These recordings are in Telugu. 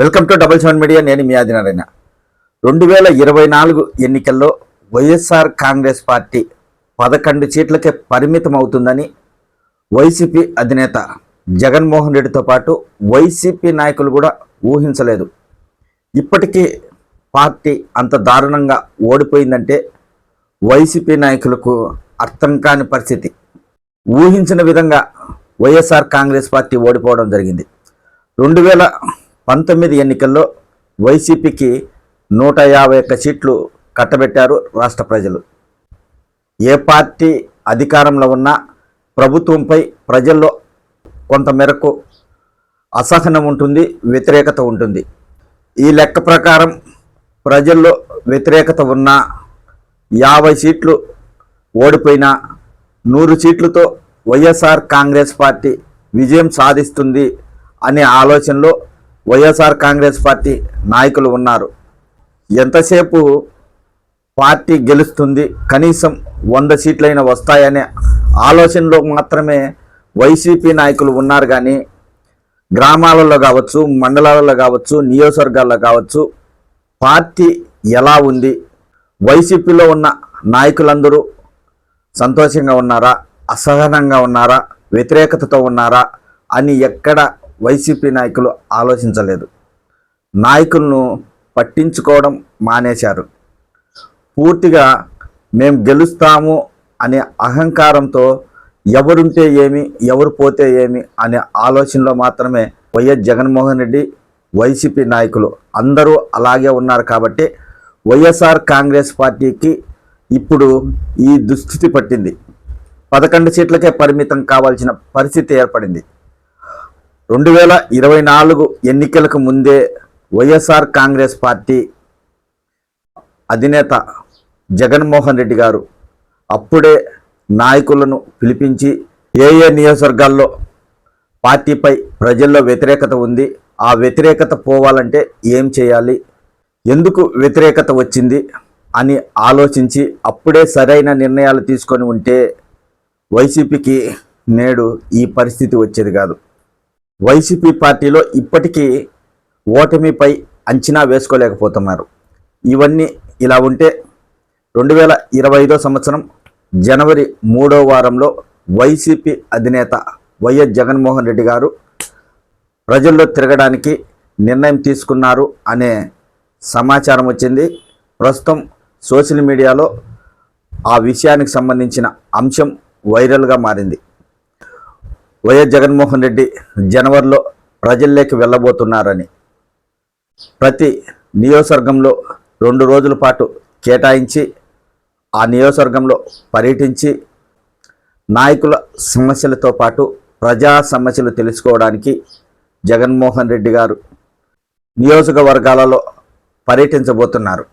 Welcome to double seven media నేను మీ ఆదినారాయణ. రెండు వేల ఇరవై నాలుగు ఎన్నికల్లో వైఎస్ఆర్ కాంగ్రెస్ పార్టీ పదకొండు సీట్లకే పరిమితం అవుతుందని వైసీపీ అధినేత జగన్మోహన్ రెడ్డితో పాటు వైసీపీ నాయకులు కూడా ఊహించలేదు. ఇప్పటికీ పార్టీ అంత దారుణంగా ఓడిపోయిందంటే వైసీపీ నాయకులకు అర్థం కాని పరిస్థితి. ఊహించిన విధంగా వైఎస్ఆర్ కాంగ్రెస్ పార్టీ ఓడిపోవడం జరిగింది. రెండు వేల పంతొమ్మిది ఎన్నికల్లో వైసీపీకి నూట యాభై ఒక్క సీట్లు కట్టబెట్టారు రాష్ట్ర ప్రజలు. ఏ పార్టీ అధికారంలో ఉన్నా ప్రభుత్వంపై ప్రజల్లో కొంత మేరకు అసహనం ఉంటుంది వ్యతిరేకత ఉంటుంది. ఈ లెక్క ప్రకారం ప్రజల్లో వ్యతిరేకత ఉన్న యాభై సీట్లు ఓడిపోయినా నూరు సీట్లతో వైఎస్ఆర్ కాంగ్రెస్ పార్టీ విజయం సాధిస్తుంది అనే ఆలోచనలో వైఎస్ఆర్ కాంగ్రెస్ పార్టీ నాయకులు ఉన్నారు. ఎంతసేపు పార్టీ గెలుస్తుంది? కనీసం వంద సీట్లైనా వస్తాయనే ఆలోచనలో మాత్రమే వైసీపీ నాయకులు ఉన్నారు కానీ గ్రామాలలో కావచ్చు మండలాలలో కావచ్చు నియోజకవర్గాల్లో కావచ్చు పార్టీ ఎలా ఉంది? వైసీపీలో ఉన్న నాయకులందరూ సంతోషంగా ఉన్నారా? అసహనంగా ఉన్నారా? వ్యతిరేకతతో ఉన్నారా? అని ఎక్కడ వైసీపీ నాయకులు ఆలోచించలేదు. నాయకులను పట్టించుకోవడం మానేశారు. పూర్తిగా మేము గెలుస్తాము అనే అహంకారంతో ఎవరుంటే ఏమి ఎవరు పోతే ఏమి అనే ఆలోచనలో మాత్రమే వైఎస్ జగన్మోహన్ రెడ్డి వైసీపీ నాయకులు అందరూ అలాగే ఉన్నారు కాబట్టి వైఎస్ఆర్ కాంగ్రెస్ పార్టీకి ఇప్పుడు ఈ దుస్థితి పట్టింది. పదకొండు సీట్లకే పరిమితం కావాల్సిన పరిస్థితి ఏర్పడింది. రెండు వేల ఇరవై నాలుగు ఎన్నికలకు ముందే వైఎస్ఆర్ కాంగ్రెస్ పార్టీ అధినేత జగన్మోహన్ రెడ్డి గారు అప్పుడే నాయకులను పిలిపించి ఏ ఏ నియోజకవర్గాల్లో పార్టీపై ప్రజల్లో వ్యతిరేకత ఉంది ఆ వ్యతిరేకత పోవాలంటే ఏం చేయాలి ఎందుకు వ్యతిరేకత వచ్చింది అని ఆలోచించి అప్పుడే సరైన నిర్ణయాలు తీసుకొని ఉంటే వైసీపీకి నేడు ఈ పరిస్థితి వచ్చేది కాదు. వైసీపీ పార్టీలో ఇప్పటికీ ఓటమిపై అంచనా వేసుకోలేకపోతున్నారు. ఇవన్నీ ఇలా ఉంటే రెండు వేల ఇరవై ఐదో సంవత్సరం జనవరి మూడో వారంలో వైసీపీ అధినేత వైఎస్ జగన్మోహన్ రెడ్డి గారు ప్రజల్లో తిరగడానికి నిర్ణయం తీసుకున్నారు అనే సమాచారం వచ్చింది. ప్రస్తుతం సోషల్ మీడియాలో ఆ విషయానికి సంబంధించిన అంశం వైరల్గా మారింది. వైఎస్ జగన్మోహన్ రెడ్డి జనవరిలో ప్రజల్లోకి వెళ్ళబోతున్నారని. ప్రతి నియోజకవర్గంలో రెండు రోజుల పాటు కేటాయించి ఆ నియోజకవర్గంలో పర్యటించి నాయకుల సమస్యలతో పాటు ప్రజా సమస్యలు తెలుసుకోవడానికి జగన్మోహన్ రెడ్డి గారు నియోజకవర్గాలలో పర్యటించబోతున్నారు.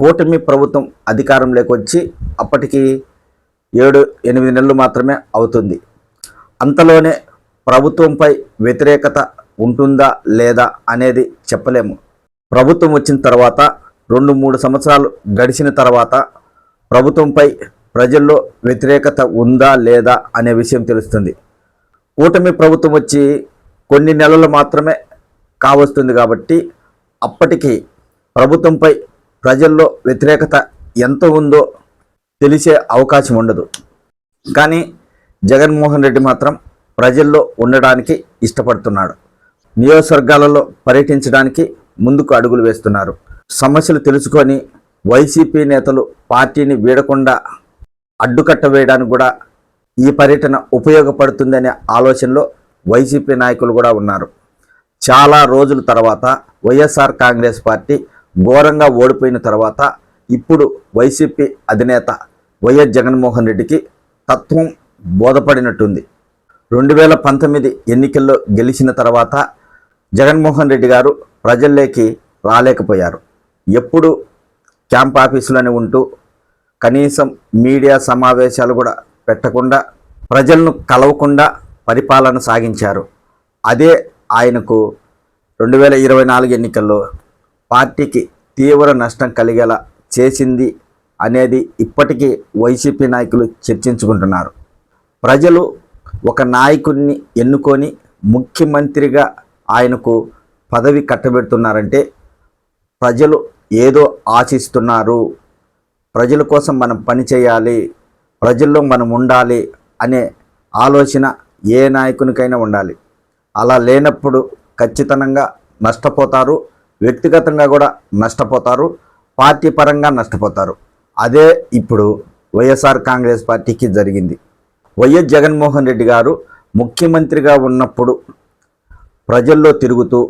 కూటమి ప్రభుత్వం అధికారంలోకి వచ్చి అప్పటికి ఏడు ఎనిమిది నెలలు మాత్రమే అవుతుంది. అంతలోనే ప్రభుత్వంపై వ్యతిరేకత ఉంటుందా లేదా అనేది చెప్పలేము. ప్రభుత్వం వచ్చిన తర్వాత రెండు మూడు సంవత్సరాలు గడిచిన తర్వాత ప్రభుత్వంపై ప్రజల్లో వ్యతిరేకత ఉందా లేదా అనే విషయం తెలుస్తుంది. కూటమి ప్రభుత్వం వచ్చి కొన్ని నెలలు మాత్రమే కావస్తుంది కాబట్టి అప్పటికి ప్రభుత్వంపై ప్రజల్లో వ్యతిరేకత ఎంత ఉందో తెలిసే అవకాశం ఉండదు. కానీ జగన్మోహన్ రెడ్డి మాత్రం ప్రజల్లో ఉండడానికి ఇష్టపడుతున్నాడు. నియోజకవర్గాలలో పర్యటించడానికి ముందుకు అడుగులు వేస్తున్నారు. సమస్యలు తెలుసుకొని వైసీపీ నేతలు పార్టీని వీడకుండా అడ్డుకట్ట వేయడానికి కూడా ఈ పర్యటన ఉపయోగపడుతుందనే ఆలోచనలో వైసీపీ నాయకులు కూడా ఉన్నారు. చాలా రోజుల తర్వాత వైఎస్ఆర్ కాంగ్రెస్ పార్టీ ఘోరంగా ఓడిపోయిన తర్వాత ఇప్పుడు వైసీపీ అధినేత వైఎస్ జగన్మోహన్ రెడ్డికి తత్వం బోధపడినట్టుంది. రెండు వేల పంతొమ్మిది ఎన్నికల్లో గెలిచిన తర్వాత జగన్మోహన్ రెడ్డి గారు ప్రజల్లోకి రాలేకపోయారు. ఎప్పుడు క్యాంప్ ఆఫీసులోనే ఉంటూ కనీసం మీడియా సమావేశాలు కూడా పెట్టకుండా ప్రజలను కలవకుండా పరిపాలన సాగించారు. అదే ఆయనకు రెండు వేల ఇరవై నాలుగు ఎన్నికల్లో పార్టీకి తీవ్ర నష్టం కలిగేలా చేసింది అనేది ఇప్పటికీ వైసీపీ నాయకులు చర్చించుకుంటున్నారు. ప్రజలు ఒక నాయకుడిని ఎన్నుకొని ముఖ్యమంత్రిగా ఆయనకు పదవి కట్టబెడుతున్నారంటే ప్రజలు ఏదో ఆశిస్తున్నారు. ప్రజల కోసం మనం పని చేయాలి ప్రజల్లో మనం ఉండాలి అనే ఆలోచన ఏ నాయకునికైనా ఉండాలి. అలా లేనప్పుడు ఖచ్చితంగా నష్టపోతారు వ్యక్తిగతంగా కూడా నష్టపోతారు పార్టీ పరంగా నష్టపోతారు. అదే ఇప్పుడు వైఎస్ఆర్ కాంగ్రెస్ పార్టీకి జరిగింది. వైఎస్ జగన్మోహన్ రెడ్డి గారు ముఖ్యమంత్రిగా ఉన్నప్పుడు ప్రజల్లో తిరుగుతూ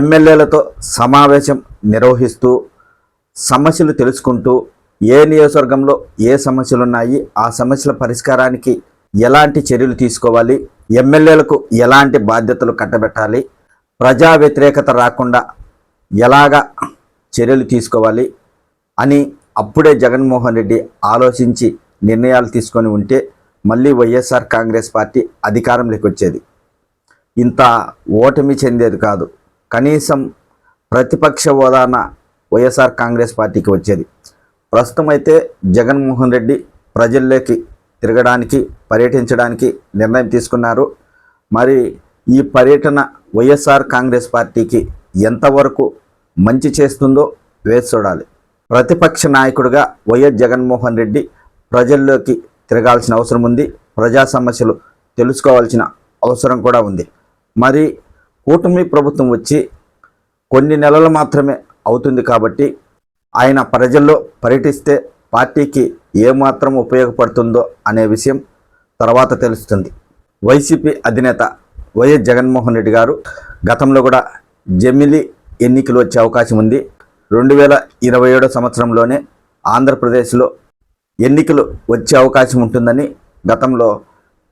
ఎమ్మెల్యేలతో సమావేశం నిర్వహిస్తూ సమస్యలు తెలుసుకుంటూ ఏ నియోజకవర్గంలో ఏ సమస్యలు ఉన్నాయి ఆ సమస్యల పరిష్కారానికి ఎలాంటి చర్యలు తీసుకోవాలి ఎమ్మెల్యేలకు ఎలాంటి బాధ్యతలు కట్టబెట్టాలి ప్రజా వ్యతిరేకత రాకుండా ఎలాగా చర్యలు తీసుకోవాలి అని అప్పుడే జగన్మోహన్ రెడ్డి ఆలోచించి నిర్ణయాలు తీసుకొని ఉంటే మళ్ళీ వైఎస్ఆర్ కాంగ్రెస్ పార్టీ అధికారంలోకి వచ్చేది. ఇంత ఓటమి చెందేది కాదు. కనీసం ప్రతిపక్ష హోదాన వైఎస్ఆర్ కాంగ్రెస్ పార్టీకి వచ్చేది. ప్రస్తుతం అయితే జగన్మోహన్ రెడ్డి ప్రజల్లోకి తిరగడానికి పర్యటించడానికి నిర్ణయం తీసుకున్నారు. మరి ఈ పర్యటన వైఎస్ఆర్ కాంగ్రెస్ పార్టీకి ఎంతవరకు మంచి చేస్తుందో వేచి చూడాలి. ప్రతిపక్ష నాయకుడిగా వైఎస్ జగన్మోహన్ రెడ్డి ప్రజల్లోకి తిరగాల్సిన అవసరం ఉంది. ప్రజా సమస్యలు తెలుసుకోవాల్సిన అవసరం కూడా ఉంది. మరి కూటమి ప్రభుత్వం వచ్చి కొన్ని నెలలు మాత్రమే అవుతుంది కాబట్టి ఆయన ప్రజల్లో పర్యటిస్తే పార్టీకి ఏమాత్రం ఉపయోగపడుతుందో అనే విషయం తర్వాత తెలుస్తుంది. వైసీపీ అధినేత వైఎస్ జగన్మోహన్ రెడ్డి గారు గతంలో కూడా జమిలి ఎన్నికలు వచ్చే అవకాశం ఉంది. రెండు వేల ఇరవై ఏడో సంవత్సరంలోనే ఆంధ్రప్రదేశ్లో ఎన్నికలు వచ్చే అవకాశం ఉంటుందని గతంలో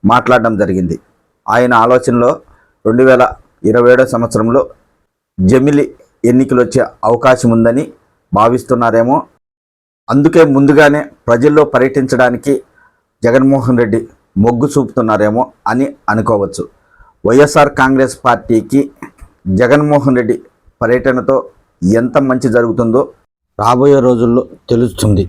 మాట్లాడడం జరిగింది. ఆయన ఆలోచనలో రెండు వేల ఇరవై ఏడో సంవత్సరంలో జమిలి ఎన్నికలు వచ్చే అవకాశం ఉందని భావిస్తున్నారేమో. అందుకే ముందుగానే ప్రజల్లో పర్యటించడానికి జగన్మోహన్ రెడ్డి మొగ్గు చూపుతున్నారేమో అని అనుకోవచ్చు. వైఎస్ఆర్ కాంగ్రెస్ పార్టీకి జగన్మోహన్ రెడ్డి పర్యటనతో ఎంత మంచి జరుగుతుందో రాబోయే రోజుల్లో తెలుస్తుంది.